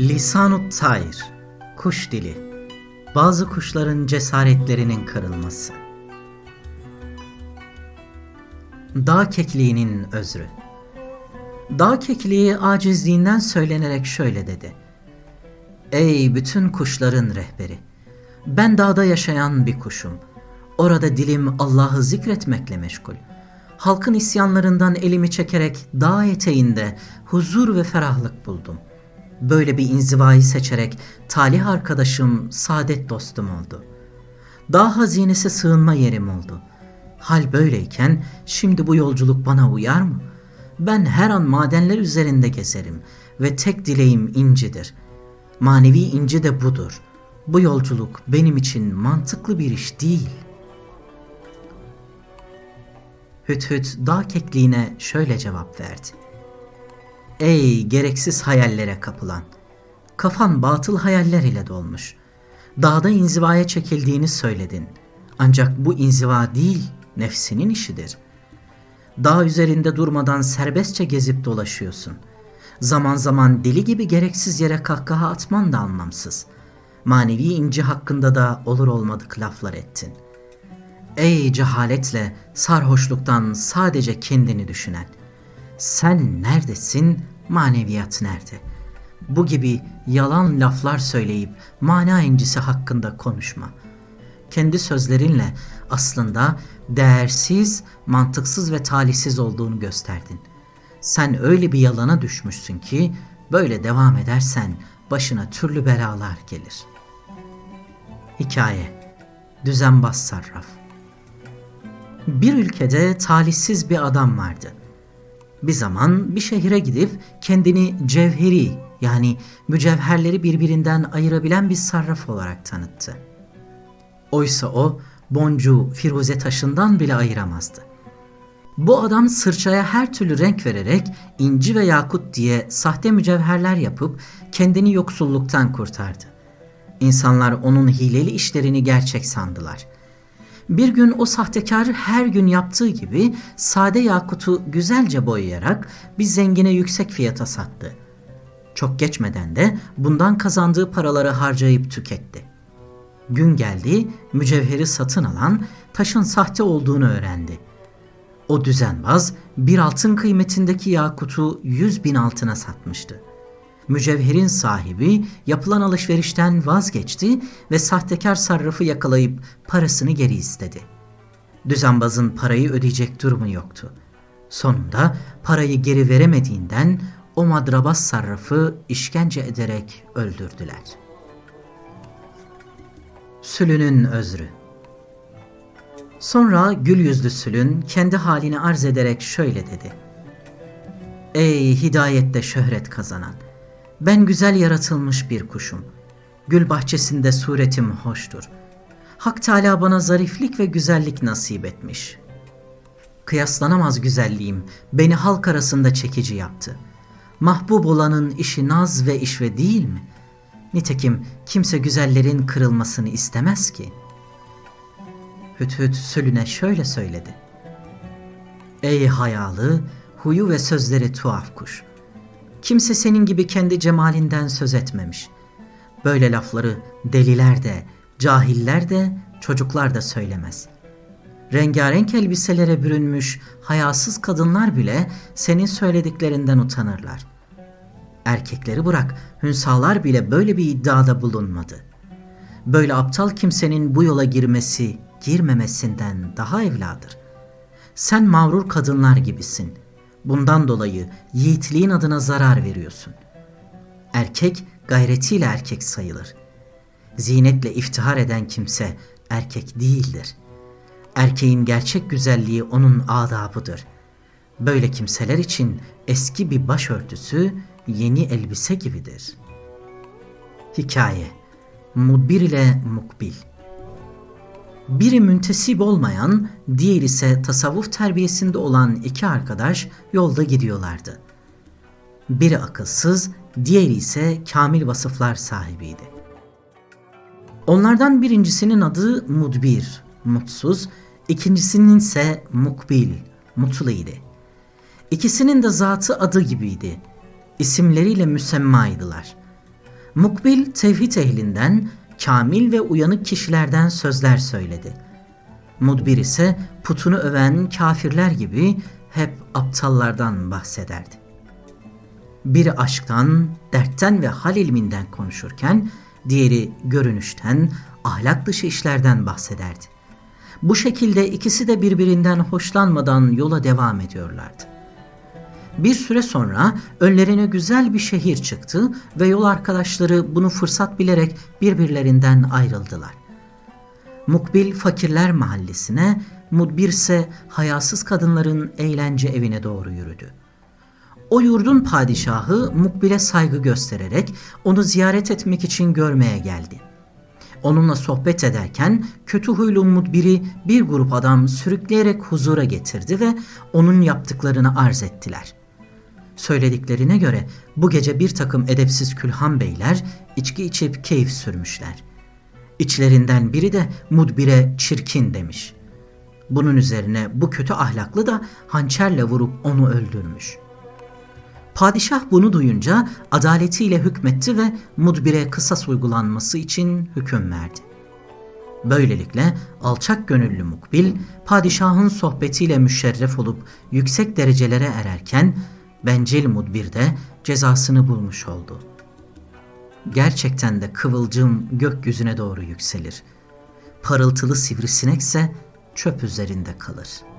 Lisanut tayr, kuş dili. Bazı kuşların cesaretlerinin kırılması. Dağ kekliğinin özrü. Dağ kekliği acizliğinden söylenerek şöyle dedi. Ey bütün kuşların rehberi! Ben dağda yaşayan bir kuşum. Orada dilim Allah'ı zikretmekle meşgul. Halkın isyanlarından elimi çekerek dağ eteğinde huzur ve ferahlık buldum. Böyle bir inzivayı seçerek talih arkadaşım, saadet dostum oldu. Dağ hazinesi sığınma yerim oldu. Hal böyleyken şimdi bu yolculuk bana uyar mı? Ben her an madenler üzerinde gezerim ve tek dileğim incidir. Manevi inci de budur. Bu yolculuk benim için mantıklı bir iş değil. Hüt hüt dağ kekliğine şöyle cevap verdi. Ey gereksiz hayallere kapılan! Kafan batıl hayaller ile dolmuş. Dağda inzivaya çekildiğini söyledin. Ancak bu inziva değil, nefsinin işidir. Dağ üzerinde durmadan serbestçe gezip dolaşıyorsun. Zaman zaman deli gibi gereksiz yere kahkaha atman da anlamsız. Manevi inci hakkında da olur olmadık laflar ettin. Ey cehaletle, sarhoşluktan sadece kendini düşünen! Sen neredesin, maneviyat nerede? Bu gibi yalan laflar söyleyip mana incisi hakkında konuşma. Kendi sözlerinle aslında değersiz, mantıksız ve talihsiz olduğunu gösterdin. Sen öyle bir yalana düşmüşsün ki böyle devam edersen başına türlü belalar gelir. Hikaye Düzenbaz Sarraf Bir ülkede talihsiz bir adam vardı. Bir zaman bir şehire gidip kendini cevheri yani mücevherleri birbirinden ayırabilen bir sarraf olarak tanıttı. Oysa o boncu firuze taşından bile ayıramazdı. Bu adam sırçaya her türlü renk vererek inci ve yakut diye sahte mücevherler yapıp kendini yoksulluktan kurtardı. İnsanlar onun hileli işlerini gerçek sandılar. Bir gün o sahtekar her gün yaptığı gibi sade yakutu güzelce boyayarak bir zengine yüksek fiyata sattı. Çok geçmeden de bundan kazandığı paraları harcayıp tüketti. Gün geldi, mücevheri satın alan taşın sahte olduğunu öğrendi. O düzenbaz bir altın kıymetindeki yakutu yüz bin altına satmıştı. Mücevherin sahibi yapılan alışverişten vazgeçti ve sahtekar sarrafı yakalayıp parasını geri istedi. Düzenbazın parayı ödeyecek durumu yoktu. Sonunda parayı geri veremediğinden o madrabaz sarrafı işkence ederek öldürdüler. Sülünün özrü Sonra gül yüzlü sülün kendi halini arz ederek şöyle dedi. Ey hidayette şöhret kazanan! Ben güzel yaratılmış bir kuşum. Gül bahçesinde suretim hoştur. Hak Teala bana zariflik ve güzellik nasip etmiş. Kıyaslanamaz güzelliğim beni halk arasında çekici yaptı. Mahbub olanın işi naz ve işve değil mi? Nitekim kimse güzellerin kırılmasını istemez ki. Hüt hüt sülüne şöyle söyledi. Ey hayalı, huyu ve sözleri tuhaf kuş. Kimse senin gibi kendi cemalinden söz etmemiş. Böyle lafları deliler de, cahiller de, çocuklar da söylemez. Rengarenk elbiselere bürünmüş hayasız kadınlar bile senin söylediklerinden utanırlar. Erkekleri bırak, hünsalar bile böyle bir iddiada bulunmadı. Böyle aptal kimsenin bu yola girmesi, girmemesinden daha evladır. Sen mağrur kadınlar gibisin.'' Bundan dolayı yiğitliğin adına zarar veriyorsun. Erkek gayretiyle erkek sayılır. Zinetle iftihar eden kimse erkek değildir. Erkeğin gerçek güzelliği onun adabıdır. Böyle kimseler için eski bir başörtüsü yeni elbise gibidir. Hikaye Mudbir ile Mukbil biri müntesip olmayan, diğer ise tasavvuf terbiyesinde olan iki arkadaş yolda gidiyorlardı. Biri akılsız, diğeri ise kamil vasıflar sahibiydi. Onlardan birincisinin adı Mudbir, mutsuz, ikincisinin ise Mukbil, mutlu idi. İkisinin de zatı adı gibiydi. İsimleriyle müsemmaydılar. Mukbil tevhid ehlinden, kamil ve uyanık kişilerden sözler söyledi. Mudbir ise putunu öven kafirler gibi hep aptallardan bahsederdi. Biri aşktan, dertten ve hal ilminden konuşurken, diğeri görünüşten, ahlak dışı işlerden bahsederdi. Bu şekilde ikisi de birbirinden hoşlanmadan yola devam ediyorlardı. Bir süre sonra önlerine güzel bir şehir çıktı ve yol arkadaşları bunu fırsat bilerek birbirlerinden ayrıldılar. Mukbil fakirler mahallesine, Mudbir ise hayasız kadınların eğlence evine doğru yürüdü. O yurdun padişahı Mukbil'e saygı göstererek onu ziyaret etmek için görmeye geldi. Onunla sohbet ederken kötü huylu Mudbir'i bir grup adam sürükleyerek huzura getirdi ve onun yaptıklarını arz ettiler. Söylediklerine göre bu gece bir takım edepsiz külhan beyler içki içip keyif sürmüşler. İçlerinden biri de Mudbir'e çirkin demiş. Bunun üzerine bu kötü ahlaklı da hançerle vurup onu öldürmüş. Padişah bunu duyunca adaletiyle hükmetti ve Mudbir'e kısas uygulanması için hüküm verdi. Böylelikle alçak gönüllü Mukbil, padişahın sohbetiyle müşerref olup yüksek derecelere ererken, bencil Mudbir cezasını bulmuş oldu. Gerçekten de kıvılcım gökyüzüne doğru yükselir. Parıltılı sivrisinekse çöp üzerinde kalır.''